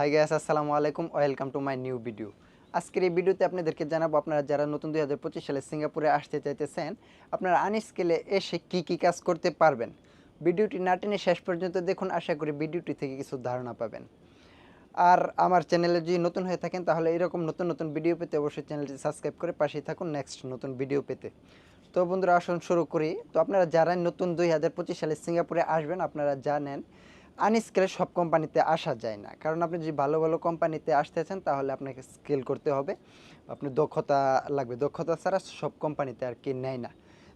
High guys আসসালামু আলাইকুম welcome to my new video আজকের এই ভিডিওতে আপনাদেরকে জানাব, আপনারা যারা নতুন দুই হাজার পঁচিশ সালে সিঙ্গাপুরে আসতে চাইতেছেন, আপনারা আনস্কেলে এসে কি কি কাজ করতে পারবেন? ভিডিওটি না টেনে শেষ পর্যন্ত দেখুন, আশা করি ভিডিওটি থেকে কিছু ধারণা পাবেন। আর আমার চ্যানেলে যদি নতুন হয়ে থাকেন, তাহলে এরকম নতুন নতুন ভিডিও পেতে অবশ্যই চ্যানেলটি সাবস্ক্রাইব করে পাশেই থাকুন নেক্সট নতুন ভিডিও পেতে। তো বন্ধুরা, আসুন শুরু করি। তো আপনারা যারা নতুন দুই হাজার পঁচিশ সালে সিঙ্গাপুরে আসবেন, আপনারা জানেন আনস্কেলে সব কোম্পানিতে আসা যায় না। কারণ আপনি যদি ভালো ভালো কোম্পানিতে আসতে আসতেছেন তাহলে আপনাকে স্কেল করতে হবে। আপনার দক্ষতা লাগবে। দক্ষতা ছাড়া সব কোম্পানিতে আর কি নেয় না।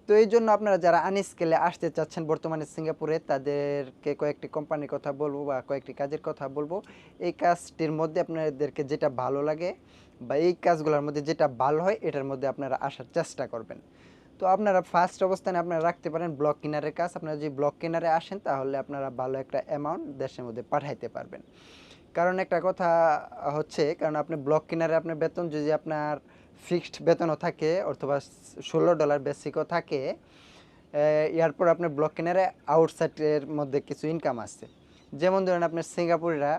তো এই জন্য আপনারা যারা আনস্কেলে আসতে চাচ্ছেন, বর্তমানে সিঙ্গাপুরে, তাদেরকে কয়েকটি কোম্পানির কথা বলব বা কয়েকটি কাজের কথা বলব। এই কাজটির মধ্যে আপনাদেরকে যেটা ভালো লাগে বা এই কাজগুলোর মধ্যে যেটা ভালো হয়, এটার মধ্যে আপনারা আসার চেষ্টা করবেন। তো আপনারা ফার্স্ট অবস্থানে আপনারা রাখতে পারেন ব্লক কিনারের কাজ। আপনারা যদি ব্লক কিনারে আসেন, তাহলে আপনারা ভালো একটা অ্যামাউন্ট দেশের মধ্যে পাঠাইতে পারবেন। কারণ একটা কথা হচ্ছে, কারণ আপনি ব্লক কিনারে আপনার বেতন যদি আপনার ফিক্সড বেতনও থাকে অথবা ষোলো ডলার বেসিকও থাকে এরপর আপনার ব্লক কিনারে আউটসাইডের মধ্যে কিছু ইনকাম আছে। যেমন ধরেন আপনার সিঙ্গাপুরিরা,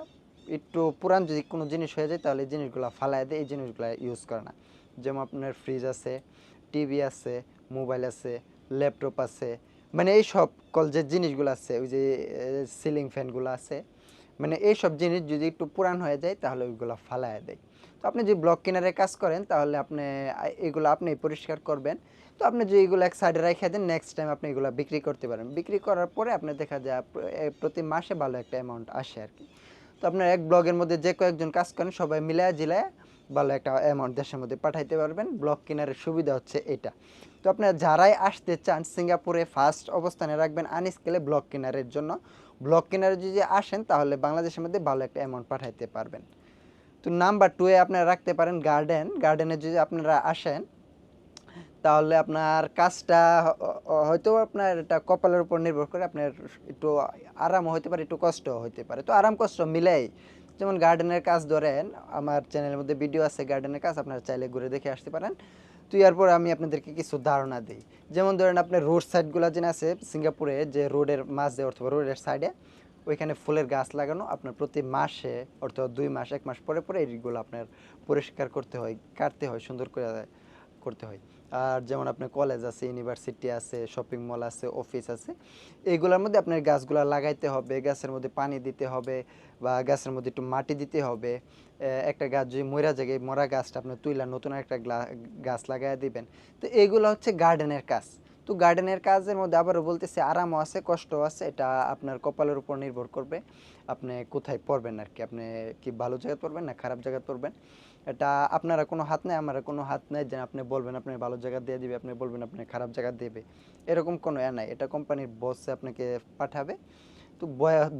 একটু পুরান যদি কোনো জিনিস হয়ে যায়, তাহলে জিনিসগুলো ফালায় দেয়, এই জিনিসগুলো ইউজ করে না। যেমন আপনার ফ্রিজ আছে টিভি আছে মোবাইল আছে, ল্যাপটপ আছে মানে এই সব কল যে জিনিসগুলো আছে, ওই যে সিলিং ফ্যানগুলো আছে মানে এই সব জিনিস যদি একটু পুরান হয়ে যায়, তাহলে ওইগুলো ফালায় দেয়। তো আপনি যদি ব্লক কিনারে কাজ করেন, তাহলে আপনি এগুলো আপনি পরিষ্কার করবেন। তো আপনি যদি এগুলো এক সাইডে রেখে দেন নেক্সট টাইম আপনি এগুলো বিক্রি করতে পারেন বিক্রি করার পরে আপনি দেখা যায় প্রতি মাসে ভালো একটা অ্যামাউন্ট আসে আর কি। তো আপনার এক ব্লগের মধ্যে যে কয়েকজন কাজ করেন, সবাই মিলায় জিলায় ভালো একটা অ্যামাউন্ট দেশের মধ্যে পাঠাইতে পারবেন। ব্লক কেনারের সুবিধা হচ্ছে এটা। তো আপনারা যারাই আসতে চান, সিঙ্গাপুরে ফার্স্ট অবস্থানে রাখবেন আনস্কেলে ব্লক কেনারের জন্য। ব্লক কেনারে যদি আসেন, তাহলে বাংলাদেশের মধ্যে ভালো একটা অ্যামাউন্ট পাঠাইতে পারবেন। তো নাম্বার টুয়ে আপনারা রাখতে পারেন গার্ডেন গার্ডেনে যদি আপনারা আসেন, তাহলে আপনার কাজটা হয়তো আপনার এটা কপালের উপর নির্ভর করে আপনার একটু আরামও হতে পারে, একটু কষ্টও হতে পারে। তো আরাম কষ্ট মিলাই যেমন গার্ডেনের কাজ ধরেন, আমার চ্যানেলের মধ্যে ভিডিও আছে গার্ডেনের কাজ, আপনারা চাইলে ঘুরে দেখে আসতে পারেন। তো এরপর আমি আপনাদেরকে কিছু ধারণা দিই। যেমন ধরেন আপনার রোড সাইডগুলো যেন আছে, সিঙ্গাপুরে যে রোডের মাঝে অথবা রোডের সাইডে ওইখানে ফুলের গাছ লাগানো, আপনার প্রতি মাসে অর্থাৎ দুই মাস, এক মাস পরে পরে এইগুলো আপনার পরিষ্কার করতে হয়, কাটতে হয়, সুন্দর করে করতে হয়। আর যেমন আপনার কলেজ আছে ইউনিভার্সিটি আছে শপিং মল আছে অফিস আছে এইগুলোর মধ্যে আপনার গাছগুলো লাগাইতে হবে, গাছের মধ্যে পানি দিতে হবে বা গাছের মধ্যে একটু মাটি দিতে হবে। একটা গাছ যদি মরা জায়গায় মরা গাছটা আপনার তুইলা নতুন একটা গাছ লাগাই দিবেন। তো এইগুলো হচ্ছে গার্ডেনের কাজ। তো গার্ডেনের কাজের মধ্যে আবারও বলতেছে, আরামও আছে, কষ্টও আছে, এটা আপনার কপালের উপর নির্ভর করবে। আপনি কোথায় পড়বেন আর কি? আপনি কি ভালো জায়গায় পড়বেন না খারাপ জায়গায় পড়বেন? এটা আপনারা কোনো হাত নেই আমার কোনো হাত নেই যে আপনি বলবেন, আপনি ভালো জায়গা দিয়ে দেবে, আপনি বলবেন, আপনি খারাপ জায়গা দেবে। এরকম কোনো এ নাই। এটা কোম্পানির বসে আপনাকে পাঠাবে। তো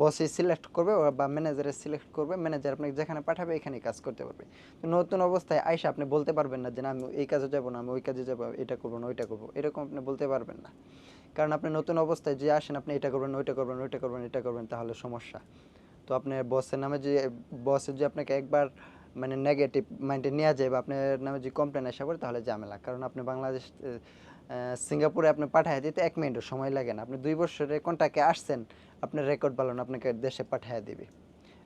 বসে সিলেক্ট করবে বা ম্যানেজারে সিলেক্ট করবে ম্যানেজার আপনাকে যেখানে পাঠাবে এখানে কাজ করতে পারবে। তো নতুন অবস্থায় আইসা আপনি বলতে পারবেন না যে না, আমি এই কাজে যাব না, আমি ওই কাজে যাব, এটা করব না, ওইটা করব, এরকম আপনি বলতে পারবেন না। কারণ আপনি নতুন অবস্থায় যে আসেন, আপনি এটা করবেন ওইটা করবেন ওইটা করবেন এটা করবেন, তাহলে সমস্যা। তো আপনার বসের নামে যে বসের যে আপনাকে একবার মানে নেগেটিভ মাইন্ডে নেওয়া যায় বা আপনার নামে যদি কমপ্লেন আসা করে তাহলে ঝামেলা। কারণ আপনি বাংলাদেশ সিঙ্গাপুরে আপনি পাঠায় দিতে এক মিনিটও সময় লাগে না। আপনি দুই বছরে কোনটাকে আসছেন আপনার রেকর্ড ভালো আপনাকে দেশে পাঠিয়ে দিবে।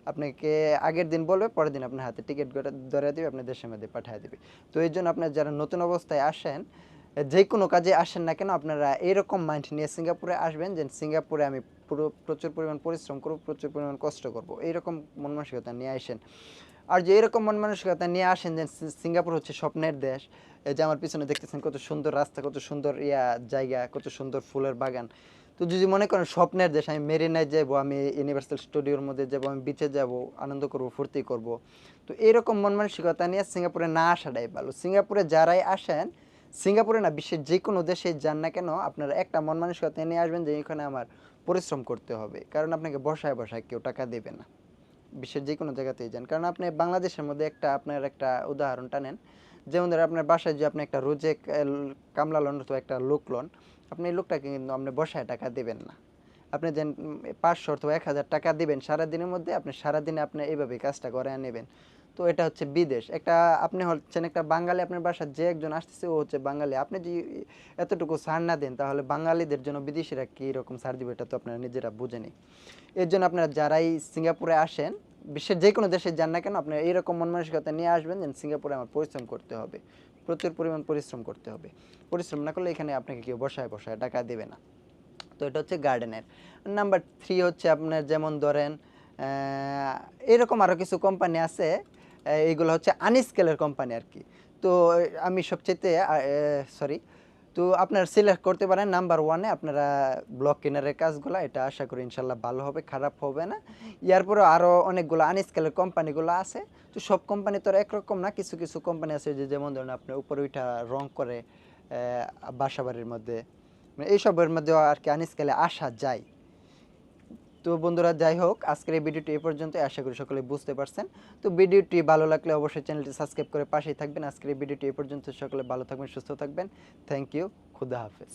আপনাকে আগের দিন বলবে, পরের দিন আপনার হাতে টিকিট ধরে দিবে আপনার দেশের মধ্যে পাঠিয়ে দিবে। তো এই জন্য আপনার যারা নতুন অবস্থায় আসেন, যে কোনো কাজে আসেন না কেন, আপনারা এরকম মাইন্ড নিয়ে সিঙ্গাপুরে আসবেন যে সিঙ্গাপুরে আমি পুরো প্রচুর পরিমাণ পরিশ্রম করব, প্রচুর পরিমাণ কষ্ট করব। এইরকম মন মানসিকতা নিয়ে আসেন। আর যে এরকম মন মানসিকতা নিয়ে আসেন যে সিঙ্গাপুর হচ্ছে স্বপ্নের দেশ, এই যে আমার পিছনে দেখতেছেন কত সুন্দর রাস্তা, কত সুন্দর ইয়া জায়গা, কত সুন্দর ফুলের বাগান। তো যদি মনে করেন স্বপ্নের দেশ, আমি মেরিনায় যাব আমি ইউনিভার্সাল স্টুডিওর মধ্যে যাব আমি বিচে যাব আনন্দ করব, ফুর্তি করব, তো এরকম মন মানসিকতা নিয়ে সিঙ্গাপুরে না আসাটাই ভালো। সিঙ্গাপুরে যারাই আসেন, সিঙ্গাপুরে না, বিশ্বের যে কোনো দেশে যান না কেন, আপনারা একটা মন মানসিকতা নিয়ে আসবেন যে এখানে আমার পরিশ্রম করতে হবে, কারণ আপনাকে বসায় বসায় কেউ টাকা দেবে না। বিশ্বের যে কোনো জায়গাতেই যান। কারণ আপনি বাংলাদেশের মধ্যে একটা আপনার একটা উদাহরণটা নেন যেমন ধরেন আপনার বাসায় যে আপনি একটা রোজে কামলা লোন অথবা একটা লোক লোন আপনি এই লোকটাকে কিন্তু আপনি বসায় টাকা দেবেন না। আপনি যেন পাঁচশো অথবা এক হাজার টাকা দিবেন, সারাদিনের মধ্যে আপনি সারাদিনে আপনি এইভাবে কাজটা করে নেবেন। তো এটা হচ্ছে বিদেশ। একটা আপনি হচ্ছেন একটা বাঙালি, আপনার বাসায় যে একজন আসতেছে, ও হচ্ছে বাঙালি। আপনি যদি এতটুকু ছাড় না দেন, তাহলে বাঙালিদের জন্য বিদেশিরা কী রকম ছাড় দিবে, এটা তো আপনারা নিজেরা বুঝে নিন। এর জন্য আপনারা যারাই সিঙ্গাপুরে আসেন, বিশ্বের যে কোনো দেশে যান না কেন আপনি এইরকম মন মানসিকতা নিয়ে আসবেন যে সিঙ্গাপুরে আমার পরিশ্রম করতে হবে। প্রচুর পরিমাণ পরিশ্রম করতে হবে। পরিশ্রম না করলে এখানে আপনাকে কেউ বসায় বসায় টাকা দেবে না। তো এটা হচ্ছে গার্ডেনের। নাম্বার থ্রি হচ্ছে আপনার যেমন ধরেন এরকম আরও কিছু কোম্পানি আছে এইগুলো হচ্ছে আনস্কেলের কোম্পানি আর কি। তো আমি সবচেয়ে সরি তো আপনারা সিলেক্ট করতে পারেন নাম্বার ওয়ানে আপনারা ব্লক কেনারের কাজগুলো, এটা আশা করি ইনশাল্লাহ ভালো হবে, খারাপ হবে না। ইয়ার পরে আরও অনেকগুলো আনস্কেলের কোম্পানিগুলো আছে। তো সব কোম্পানি তো একরকম না, কিছু কিছু কোম্পানি আছে যে, যেমন ধরুন আপনার উপরে ওইটা রং করে বাসাবাড়ির মধ্যে মানে এইসবের মধ্যে আর কি আনস্কেলে আসা যায়। তো বন্ধুরা, যাই হোক, আজকের এই ভিডিওটি এ পর্যন্ত। আশা করি সকলে বুঝতে পারছেন। তো ভিডিওটি ভালো লাগলে অবশ্যই চ্যানেলটি সাবস্ক্রাইব করে পাশেই থাকবেন। আজকের এই ভিডিওটি এ পর্যন্ত সকলে ভালো থাকবেন, সুস্থ থাকবেন। থ্যাংক ইউ খুদা হাফেজ।